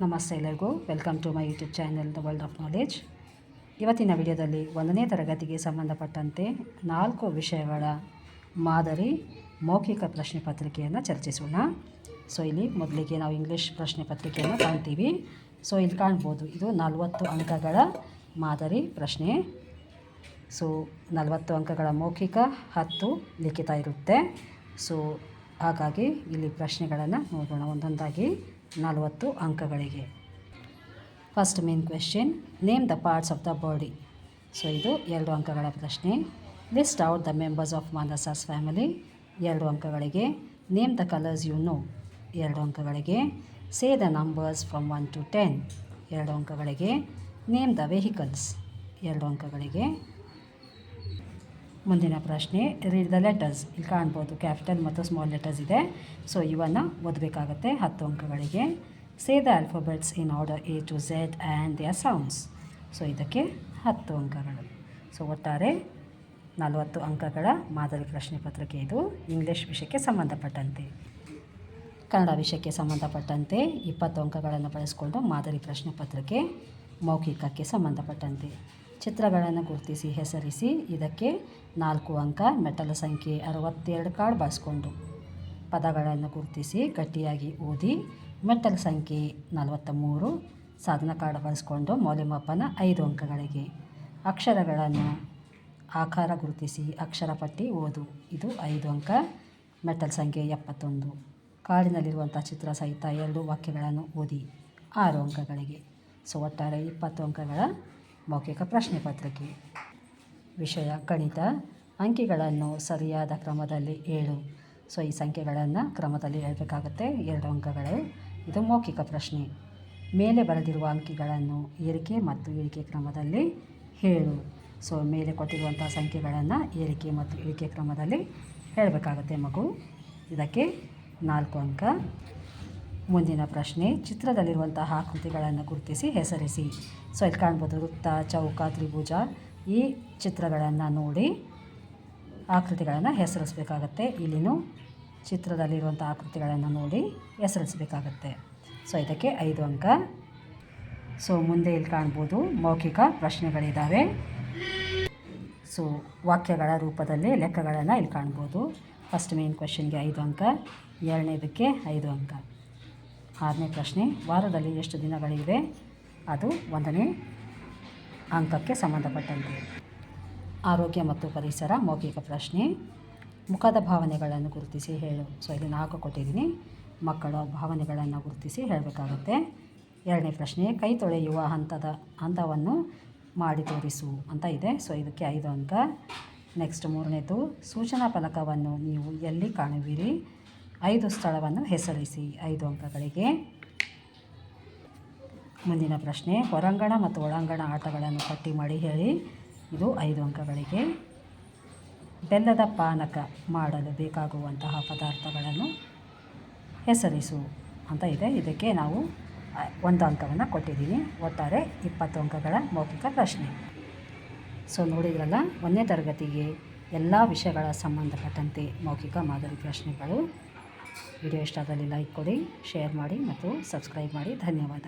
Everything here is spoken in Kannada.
ನಮಸ್ತೆ ಎಲ್ಲರಿಗೂ. Welcome to my YouTube channel the world of knowledge ಇವತ್ತಿನ ವಿಡಿಯೋದಲ್ಲಿ ಒಂದನೇ ತರಗತಿಗೆ ಸಂಬಂಧಪಟ್ಟಂತೆ ನಾಲ್ಕು ವಿಷಯಗಳ ಮಾದರಿ ಮೌಖಿಕ ಪ್ರಶ್ನೆ ಪತ್ರಿಕೆಯನ್ನು ಚರ್ಚಿಸೋಣ. ಸೊ, ಇಲ್ಲಿ ಮೊದಲಿಗೆ ನಾವು ಇಂಗ್ಲೀಷ್ ಪ್ರಶ್ನೆ ಪತ್ರಿಕೆಯನ್ನು ಕಾಣ್ತೀವಿ. ಸೊ, ಇಲ್ಲಿ ಕಾಣ್ಬೋದು. ಇದು ನಲವತ್ತು ಅಂಕಗಳ ಮಾದರಿ ಪ್ರಶ್ನೆ. ಸೊ, ನಲವತ್ತು ಅಂಕಗಳ ಮೌಖಿಕ ಹತ್ತು ಲಿಖಿತ ಇರುತ್ತೆ. ಸೊ, ಹಾಗಾಗಿ ಇಲ್ಲಿ ಪ್ರಶ್ನೆಗಳನ್ನು ನೋಡೋಣ ಒಂದೊಂದಾಗಿ. ನಲವತ್ತು ಅಂಕಗಳಿಗೆ. First main question name the parts of the body so ಇದು ಎರಡು ಅಂಕಗಳ ಪ್ರಶ್ನೆ. List out the members of ಮಾಂದಸಾಸ್ family ಎರಡು ಅಂಕಗಳಿಗೆ. Name the colours you know ಎರಡು ಅಂಕಗಳಿಗೆ. Say the numbers from one to ten ಎರಡು ಅಂಕಗಳಿಗೆ. ನೇಮ್ ದ ವೆಹಿಕಲ್ಸ್ ಎರಡು ಅಂಕಗಳಿಗೆ. ಮುಂದಿನ ಪ್ರಶ್ನೆ ರೀಡ್ ದ ಲೆಟರ್ಸ್ ಇಲ್ಲಿ ಕಾಣ್ಬೋದು ಕ್ಯಾಪಿಟಲ್ ಮತ್ತು ಸ್ಮಾಲ್ ಲೆಟರ್ಸ್ ಇದೆ. ಸೊ ಇವನ್ನು ಓದಬೇಕಾಗತ್ತೆ ಹತ್ತು ಅಂಕಗಳಿಗೆ. Say the alphabets in order A to Z and their sounds so ಇದಕ್ಕೆ ಹತ್ತು ಅಂಕಗಳು. ಸೊ ಒಟ್ಟಾರೆ ನಲವತ್ತು ಅಂಕಗಳ ಮಾದರಿ ಪ್ರಶ್ನೆ ಪತ್ರಿಕೆ ಇದು. ಇಂಗ್ಲೀಷ್ ವಿಷಯಕ್ಕೆ ಸಂಬಂಧಪಟ್ಟಂತೆ. ಕನ್ನಡ ವಿಷಯಕ್ಕೆ ಸಂಬಂಧಪಟ್ಟಂತೆ ಇಪ್ಪತ್ತು ಅಂಕಗಳನ್ನು ಬಳಸಿಕೊಂಡು ಮಾದರಿ ಪ್ರಶ್ನೆ ಪತ್ರಿಕೆ ಮೌಖಿಕಕ್ಕೆ ಸಂಬಂಧಪಟ್ಟಂತೆ. ಚಿತ್ರಗಳನ್ನು ಗುರುತಿಸಿ ಹೆಸರಿಸಿ, ಇದಕ್ಕೆ ನಾಲ್ಕು ಅಂಕ, ಮೆಟಲ ಸಂಖ್ಯೆ ಅರವತ್ತೆರಡು ಕಾರ್ಡ್ ಬಳಸ್ಕೊಂಡು. ಪದಗಳನ್ನು ಗುರುತಿಸಿ ಗಟ್ಟಿಯಾಗಿ ಓದಿ, ಮೆಟಲ್ ಸಂಖ್ಯೆ ನಲವತ್ತ ಮೂರು ಸಾಧನ ಕಾರ್ಡ್ ಬಳಸ್ಕೊಂಡು ಮೌಲ್ಯಮಾಪನ ಐದು ಅಂಕಗಳಿಗೆ. ಅಕ್ಷರಗಳನ್ನು ಆಕಾರ ಗುರುತಿಸಿ ಅಕ್ಷರ ಪಟ್ಟಿ ಓದು, ಇದು ಐದು ಅಂಕ ಮೆಟ್ಟಲ್ ಸಂಖ್ಯೆ ಎಪ್ಪತ್ತೊಂದು. ಕಾರ್ಡಿನಲ್ಲಿರುವಂಥ ಚಿತ್ರ ಸಹಿತ ಎರಡು ವಾಕ್ಯಗಳನ್ನು ಓದಿ, ಆರು ಅಂಕಗಳಿಗೆ. ಸೊ, ಒಟ್ಟಾರೆ ಇಪ್ಪತ್ತು ಅಂಕಗಳ ಮೌಖಿಕ ಪ್ರಶ್ನೆ ಪತ್ರಿಕೆ. ವಿಷಯ ಗಣಿತ. ಅಂಕಿಗಳನ್ನು ಸರಿಯಾದ ಕ್ರಮದಲ್ಲಿ ಏಳು. ಸೊ, ಈ ಸಂಖ್ಯೆಗಳನ್ನು ಕ್ರಮದಲ್ಲಿ ಹೇಳಬೇಕಾಗುತ್ತೆ. ಎರಡು ಅಂಕಗಳು. ಇದು ಮೌಖಿಕ ಪ್ರಶ್ನೆ. ಮೇಲೆ ಬರೆದಿರುವ ಅಂಕಿಗಳನ್ನು ಏರಿಕೆ ಮತ್ತು ಇಳಿಕೆ ಕ್ರಮದಲ್ಲಿ ಹೇಳು ಸೊ, ಮೇಲೆ ಕೊಟ್ಟಿರುವಂಥ ಸಂಖ್ಯೆಗಳನ್ನು ಏರಿಕೆ ಮತ್ತು ಇಳಿಕೆ ಕ್ರಮದಲ್ಲಿ ಹೇಳಬೇಕಾಗುತ್ತೆ ಮಗು. ಇದಕ್ಕೆ ನಾಲ್ಕು ಅಂಕ. ಮುಂದಿನ ಪ್ರಶ್ನೆ, ಚಿತ್ರದಲ್ಲಿರುವಂತಹ ಆಕೃತಿಗಳನ್ನು ಗುರುತಿಸಿ ಹೆಸರಿಸಿ. ಸೊ ಇಲ್ಲಿ ಕಾಣ್ಬೋದು ವೃತ್ತ, ಚೌಕ, ತ್ರಿಭುಜ, ಈ ಚಿತ್ರಗಳನ್ನು ನೋಡಿ ಆಕೃತಿಗಳನ್ನು ಹೆಸರಿಸಬೇಕಾಗತ್ತೆ. ಇಲ್ಲಿನೂ ಚಿತ್ರದಲ್ಲಿರುವಂಥ ಆಕೃತಿಗಳನ್ನು ನೋಡಿ ಹೆಸರಿಸಬೇಕಾಗತ್ತೆ. ಸೊ, ಇದಕ್ಕೆ ಐದು ಅಂಕ. ಸೊ, ಮುಂದೆ ಇಲ್ಲಿ ಕಾಣ್ಬೋದು ಮೌಖಿಕ ಪ್ರಶ್ನೆಗಳಿದ್ದಾವೆ ಸೊ, ವಾಕ್ಯಗಳ ರೂಪದಲ್ಲಿ ಲೆಕ್ಕಗಳನ್ನು ಇಲ್ಲಿ ಕಾಣ್ಬೋದು. ಫಸ್ಟ್ ಮೇನ್ ಕ್ವೆಶನ್ಗೆ ಐದು ಅಂಕ, ಎರಡನೇದಕ್ಕೆ ಐದು ಅಂಕ. ಆರನೇ ಪ್ರಶ್ನೆ, ವಾರದಲ್ಲಿ ಎಷ್ಟು ದಿನಗಳಿವೆ? ಅದು ಒಂದನೇ ಅಂಕಕ್ಕೆ ಸಂಬಂಧಪಟ್ಟಂತೆ. ಆರೋಗ್ಯ ಮತ್ತು ಪರಿಸರ ಮೌಖಿಕ ಪ್ರಶ್ನೆ. ಮುಖದ ಭಾವನೆಗಳನ್ನು ಗುರುತಿಸಿ ಹೇಳು. ಸೊ, ಇಲ್ಲಿ ನಾಲ್ಕು ಕೊಟ್ಟಿದ್ದೀನಿ. ಮಕ್ಕಳ ಭಾವನೆಗಳನ್ನು ಗುರುತಿಸಿ ಹೇಳಬೇಕಾಗುತ್ತೆ. ಎರಡನೇ ಪ್ರಶ್ನೆ, ಕೈ ತೊಳೆಯುವ ಹಂತದ ಹಂತವನ್ನು ಮಾಡಿ ತೋರಿಸು ಅಂತ ಇದೆ. ಸೊ, ಇದಕ್ಕೆ ಐದು ಅಂಕ. ನೆಕ್ಸ್ಟ್ ಮೂರನೇದು, ಸೂಚನಾ ಫಲಕವನ್ನು ನೀವು ಎಲ್ಲಿ ಕಾಣುವಿರಿ? ಐದು ಸ್ಥಳವನ್ನು ಹೆಸರಿಸಿ, ಐದು ಅಂಕಗಳಿಗೆ. ಮುಂದಿನ ಪ್ರಶ್ನೆ, ಹೊರಾಂಗಣ ಮತ್ತು ಒಳಾಂಗಣ ಆಟಗಳನ್ನು ಪಟ್ಟಿ ಮಾಡಿ ಹೇಳಿ. ಇದು ಐದು ಅಂಕಗಳಿಗೆ. ಬೆಲ್ಲದ ಪಾನಕ ಮಾಡಲು ಬೇಕಾಗುವಂತಹ ಪದಾರ್ಥಗಳನ್ನು ಹೆಸರಿಸು ಅಂತ ಇದೆ. ಇದಕ್ಕೆ ನಾವು ಒಂದು ಅಂಕವನ್ನು ಕೊಟ್ಟಿದ್ದೀನಿ ಒಟ್ಟಾರೆ ಇಪ್ಪತ್ತು ಅಂಕಗಳ ಮೌಖಿಕ ಪ್ರಶ್ನೆ. ಸೊ, ನೋಡಿದ್ರಲ್ಲ, ಒಂದನೇ ತರಗತಿಗೆ ಎಲ್ಲ ವಿಷಯಗಳ ಸಂಬಂಧಪಟ್ಟಂತೆ ಮೌಖಿಕ ಮಾದರಿ ಪ್ರಶ್ನೆಗಳು. ವಿಡಿಯೋ ಇಷ್ಟ ಆದಲ್ಲಿ ಲೈಕ್ ಕೊಡಿ ಶೇರ್ ಮಾಡಿ ಮತ್ತು ಸಬ್ಸ್ಕ್ರೈಬ್ ಮಾಡಿ. ಧನ್ಯವಾದ.